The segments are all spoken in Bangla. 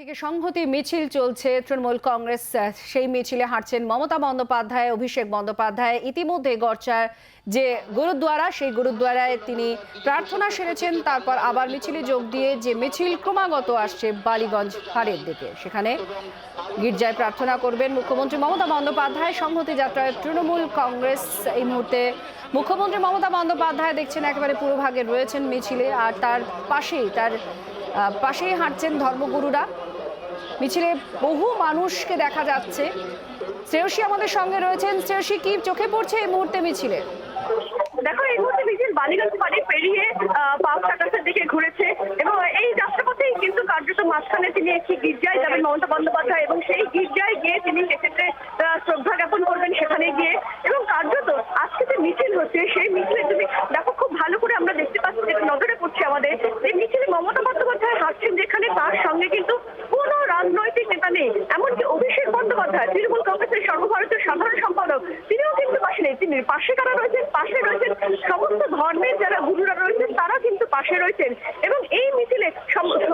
দিকে সংহতি মিছিল চলছে, তৃণমূল কংগ্রেস সেই মিছিলে হাঁটছেন মমতা বন্দ্যোপাধ্যায়, অভিষেক বন্দ্যোপাধ্যায়। ইতিমধ্যে গড়চার যে গুরুদ্বারা, সেই গুরুদ্বারায় তিনি প্রার্থনা সেরেছেন, তারপর আবার মিছিলে যোগ দিয়ে যে মিছিল ক্রমাগত আসছে বালিগঞ্জ হারের দিকে। সেখানে গির্জায় প্রার্থনা করবেন মুখ্যমন্ত্রী মমতা বন্দ্যোপাধ্যায়। সংহতি যাত্রায় তৃণমূল কংগ্রেস এই মুহূর্তে মুখ্যমন্ত্রী মমতা বন্দ্যোপাধ্যায় দেখছেন একেবারে পুরোভাগে রয়েছেন মিছিলে, আর তার পাশেই তার পাশেই হাঁটছেন ধর্মগুরুরা। মিছিলে বহু মানুষকে দেখা যাচ্ছে। শ্রেয়সী আমাদের সঙ্গে রয়েছেন। শ্রেয়সী, কি চোখে পড়ছে এই মুহূর্তে মিছিলে? দেখো, এই মুহূর্তে মিছিল বালিগঞ্জ পাড়ি পেরিয়ে পাঁচ সাতাশের দিকে ঘুরেছে এবং এই যাত্রাপথেই কিন্তু কার্যত মাঝখানে তিনি একটি গির্জায় যাবেন মমতা বন্দ্যোপাধ্যায় এবং সেই গির্জায় গিয়ে তিনি সেক্ষেত্রে শ্রদ্ধা জ্ঞাপন করবেন সেখানে গিয়ে এবং কার্যত আজকে যে মিছিল হচ্ছে, সেই মিছিলে তুমি দেখো খুব ভালো করে আমরা দেখতে পাচ্ছি যেটা নজরে পড়ছে আমাদের এই মিছিলে মমতা বন্দ্যোপাধ্যায় হাঁটছেন যেখানে তার সঙ্গে কিন্তু কোনো রাজনৈতিক নেতা নেই এমনকি অভিষেক তৃণমূল কংগ্রেসের সর্বভারতীয় সাধারণ সম্পাদক, তিনিও কিন্তু পাশে নেই। তিনি পাশে কারা রয়েছেন? পাশে রয়েছেন সমস্ত ধর্মের যারা গুরুরা রয়েছেন, তারা কিন্তু পাশে রয়েছেন। এবং এই মিছিলে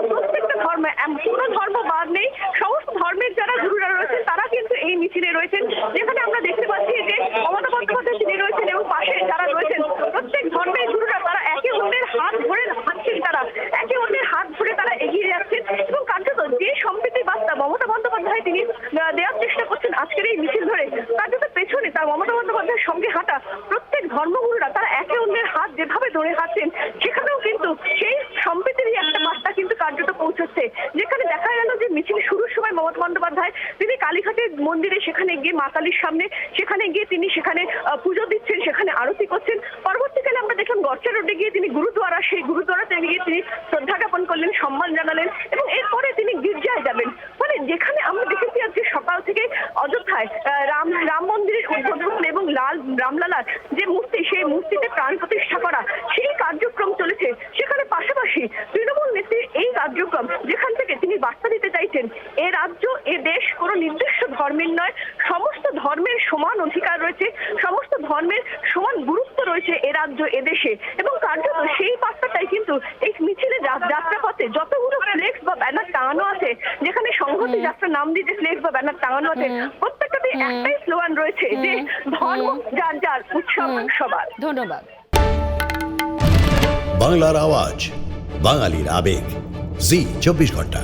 প্রত্যেকটা ধর্ম কোনো ধর্ম বাদ নেই। সমস্ত ধর্মের যারা গুরুরা রয়েছেন, তারা কিন্তু এই মিছিলে রয়েছেন। যেখানে আমরা দেখতে পাচ্ছি যে মমতা বন্দ্যোপাধ্যায় তিনি রয়েছেন এবং পাশে যারা রয়েছেন প্রত্যেক ধর্মের গুরুরা তারা একে অন্যের হাত ধরে হাঁটছেন তারা একে অন্যের হাত ধরে তারা এগিয়ে যাচ্ছেন এবং কার্যত যে সম্প্রীতি বার্তা মমতা বন্দ্যোপাধ্যায় তিনি আহ, দেওয়ার চেষ্টা করছেন আজকের পেছনে তার মমতা বন্দ্যোপাধ্যায়ের সঙ্গে হাঁটা প্রত্যেক ধর্মগুরুরা তারা একে অন্যের হাত যেভাবে ধরে সেখানেও কিন্তু সেই সম্প্রীতিরই একটা বার্তা কিন্তু কার্যত পৌঁছচ্ছে। যেখানে দেখা গেল যে মিছিল শুরুর সময় মমতা বন্দ্যোপাধ্যায় তিনি কালীঘাটের মন্দিরে সেখানে গিয়ে মা সামনে, সেখানে গিয়ে তিনি সেখানে পুজো দিচ্ছেন, সেখানে আরতি করছেন। পরবর্তীকালে আমরা দেখলাম গর্চা রোডে গিয়ে তিনি গুরুদ্বারা সেই গুরুদ্বারাতে গিয়ে তিনি শ্রদ্ধা জ্ঞাপন করলেন, সম্মান জানালেন এবং এরপরে তিনি গির্জায় যাবেন। মানে যেখানে সকাল থেকে অযোধ্যায় রাম রাম মন্দিরের উদ্বোধন এবং লাল, রামলালার যে মূর্তি, সেই মূর্তিতে প্রাণ প্রতিষ্ঠা করা, সেই কার্যক্রম চলেছে। সেখানে পাশাপাশি তৃণমূল নেত্রীর এই কার্যক্রম, যেখান থেকে তিনি বার্তা দিতে চাইছেন, এ রাজ্য, এ দেশ কোনো নির্দিষ্ট ধর্মের নয়, সমস্ত ধর্মের সমান অধিকার রয়েছে, সমস্ত ধর্মের সমান গুরুত্ব রয়েছে এ রাজ্য, এ দেশে। এবং কার্যত সেই বার্তাটাই কিন্তু এই মিছিলে যাত্রাপথে যতগুলো ফ্লেক্স বা ব্যানার টাঙানো আছে, যেখানে সংহতি যাত্রা নাম দিয়ে যে ফ্লেক্স বা ব্যানার টাঙানো আছে। প্রত্যেকটাতে একটাই স্লোগান রয়েছে যে ধর্ম যার যার উৎসব সবার। ধন্যবাদ। বাংলার আওয়াজ বাঙালির আবেগ। জি চব্বিশ ঘণ্টা।